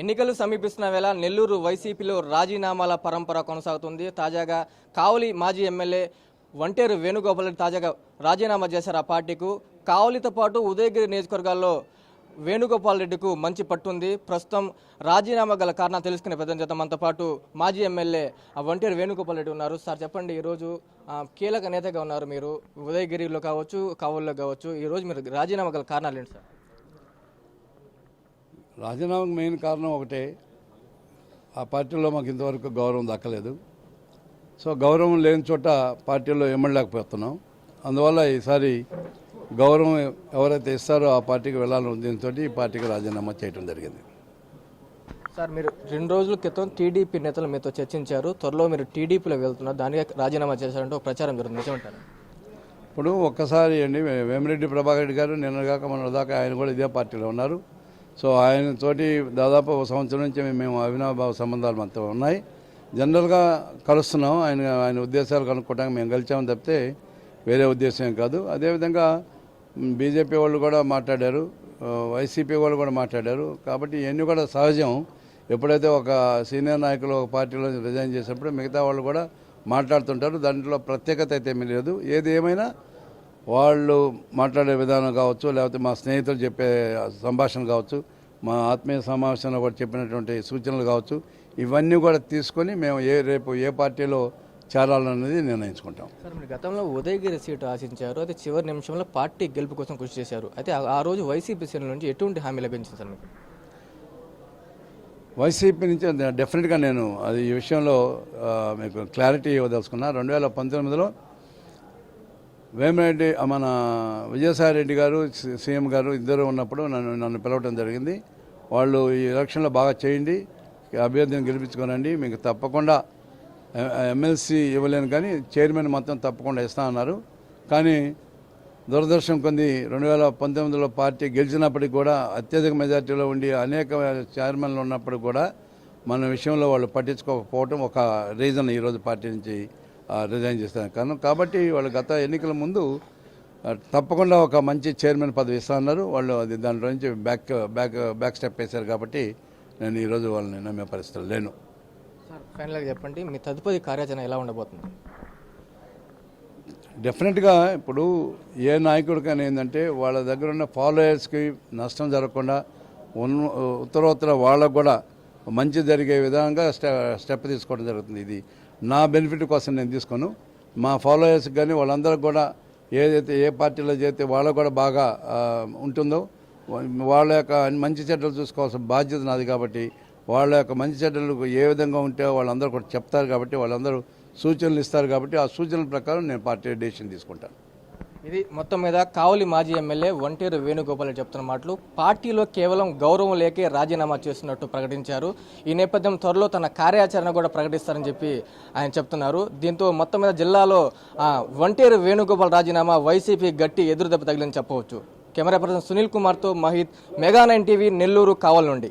ఎన్నికలు సమీపిస్తున్న వేళ నెల్లూరు వైసీపీలో రాజీనామాల పరంపర కొనసాగుతుంది. తాజాగా కావలి మాజీ ఎమ్మెల్యే వంటేరు వేణుగోపాల్ రెడ్డి తాజాగా రాజీనామా చేశారు ఆ పార్టీకు. కావలితో పాటు ఉదయగిరి నియోజకవర్గాల్లో వేణుగోపాల్ రెడ్డికు మంచి పట్టుంది. ప్రస్తుతం రాజీనామా గల కారణం తెలుసుకునే పెద్ద చేత మనతో పాటు మాజీ ఎమ్మెల్యే ఆ వంటేరు వేణుగోపాల్ రెడ్డి ఉన్నారు. సార్ చెప్పండి ఈరోజు కీలక నేతగా ఉన్నారు మీరు. ఉదయగిరిలో కావచ్చు కావలిలో కావచ్చు. ఈరోజు మీరు రాజీనామా గల కారణాలు ఏంటి సార్? రాజీనామాకు మెయిన్ కారణం ఒకటే ఆ పార్టీలో మాకు ఇంతవరకు గౌరవం దక్కలేదు. సో గౌరవం లేని చోట పార్టీలో ఎమ్మడలేకపోతున్నాం అందువల్ల ఈసారి గౌరవం ఎవరైతే ఇస్తారో ఆ పార్టీకి వెళ్ళాలని ఉద్దేశంతో ఈ పార్టీకి రాజీనామా చేయడం జరిగింది. సార్ మీరు రెండు రోజుల క్రితం టీడీపీ నేతలు మీతో చర్చించారు. త్వరలో మీరు టీడీపీలో వెళ్తున్నారు. దానికి రాజీనామా చేశారంటే ఒక ప్రచారం జరుగుతుంది. నిజమంటారు ఇప్పుడు ఒక్కసారి అండి వేమిరెడ్డి ప్రభాకర్ రెడ్డి గారు నిన్నగాక మన దాకా ఆయన కూడా ఇదే పార్టీలో ఉన్నారు. సో ఆయన తోటి దాదాపు ఒక సంవత్సరం నుంచి మేము అవినాభావ సంబంధాలు మనతో ఉన్నాయి. జనరల్గా కలుస్తున్నాం. ఆయన ఆయన ఉద్దేశాలు కనుక్కోవడానికి మేము కలిసామని తప్పితే వేరే ఉద్దేశం కాదు. అదేవిధంగా బీజేపీ వాళ్ళు కూడా మాట్లాడారు. వైసీపీ వాళ్ళు కూడా మాట్లాడారు. కాబట్టి ఇవన్నీ కూడా సహజం. ఎప్పుడైతే ఒక సీనియర్ నాయకులు ఒక పార్టీలో రిజైన్ చేసినప్పుడు మిగతా వాళ్ళు కూడా మాట్లాడుతుంటారు. దాంట్లో ప్రత్యేకత అయితే ఏమీ లేదు. ఏది ఏమైనా వాళ్ళు మాట్లాడే విధానం కావచ్చు లేకపోతే మా స్నేహితులు చెప్పే సంభాషణ కావచ్చు మా ఆత్మీయ సమావేశంలో కూడా చెప్పినటువంటి సూచనలు కావచ్చు ఇవన్నీ కూడా తీసుకొని మేము ఏ రేపు ఏ పార్టీలో చేరాలన్నది నిర్ణయించుకుంటాం. సార్ మీరు గతంలో ఉదయగిరి సీటు ఆశించారు అయితే చివరి నిమిషంలో పార్టీ గెలుపు కోసం కృషి చేశారు. అయితే ఆ- రోజు వైసీపీ శ్రేణుల నుంచి ఎటువంటి హామీ లభించింది సార్ మీకు? వైసీపీ నుంచి డెఫినెట్గా నేను అది ఈ విషయంలో మీకు క్లారిటీ ఇవ్వదలుచుకున్నా. రెండు వేల పంతొమ్మిదిలో వేమిరెడ్డి మన విజయసాయి రెడ్డి గారు సి- సీఎం గారు ఇద్దరు ఉన్నప్పుడు నన్ను నన్ను పిలవడం జరిగింది. వాళ్ళు ఈ ఎలక్షన్లో బాగా చేయండి అభ్యర్థిని గెలిపించుకోనండి మీకు తప్పకుండా ఎమ్మెల్సీ ఇవ్వలేను కానీ చైర్మన్ మొత్తం తప్పకుండా ఇస్తా అన్నారు. కానీ దురదృష్టం కొంది రెండు వేల పంతొమ్మిదిలో పార్టీ గెలిచినప్పటికి కూడా అత్యధిక మెజార్టీలో ఉండి అనేక చైర్మన్లు ఉన్నప్పుడు కూడా మన విషయంలో వాళ్ళు పట్టించుకోకపోవటం ఒక రీజన్ ఈరోజు పార్టీ నుంచి. రిజైన్ చేస్తాను కారణం కాబట్టి వాళ్ళు గత ఎన్నికల ముందు తప్పకుండా ఒక మంచి చైర్మన్ పదవి ఇస్తా అన్నారు. వాళ్ళు అది దాంట్లో నుంచి బ్యాక్ బ్యాక్ బ్యాక్ స్టెప్ వేశారు కాబట్టి నేను ఈరోజు వాళ్ళని నమ్మే పరిస్థితులు లేను సార్ ఫైనల్గా చెప్పండి మీ తదుపరి కార్యాచరణ ఎలా ఉండబోతుంది? డెఫినెట్గా ఇప్పుడు ఏ నాయకుడికైనా ఏంటంటే వాళ్ళ దగ్గర ఉన్న ఫాలోయర్స్కి నష్టం జరగకుండా ఉన్న ఉత్తరోత్తర వాళ్ళకు కూడా మంచి జరిగే విధంగా స్టె స్టెప్ తీసుకోవడం జరుగుతుంది. ఇది నా బెనిఫిట్ కోసం నేను తీసుకోను. మా ఫాలోయర్స్కి కానీ వాళ్ళందరూ కూడా ఏదైతే ఏ పార్టీలో చేస్తే వాళ్ళకు కూడా బాగా ఉంటుందో వాళ్ళ యొక్క మంచి చెడ్డలు చూసుకోవాల్సిన బాధ్యత నాది కాబట్టి వాళ్ళ యొక్క మంచి చెడ్డలు ఏ విధంగా ఉంటే వాళ్ళందరూ కూడా చెప్తారు కాబట్టి వాళ్ళందరూ సూచనలు ఇస్తారు కాబట్టి ఆ సూచనల ప్రకారం నేను పార్టీ డెసిషన్ తీసుకుంటాను. ఇది మొత్తం మీద కావలి మాజీ ఎమ్మెల్యే ఒంటేరు వేణుగోపాల్ చెప్తున్న మాటలు. పార్టీలో కేవలం గౌరవం లేకే రాజీనామా చేస్తున్నట్టు ప్రకటించారు. ఈ నేపథ్యం త్వరలో తన కార్యాచరణ కూడా ప్రకటిస్తారని చెప్పి ఆయన చెప్తున్నారు. దీంతో మొత్తం మీద జిల్లాలో ఒంటేరు వంటేరు వేణుగోపాల్ రాజీనామా వైసీపీ గట్టి ఎదురుదెబ్బ తగిలిని చెప్పవచ్చు. కెమెరా పర్సన్ సునీల్ కుమార్తో Mahith mega nine TV Nellore Kavali నుండి.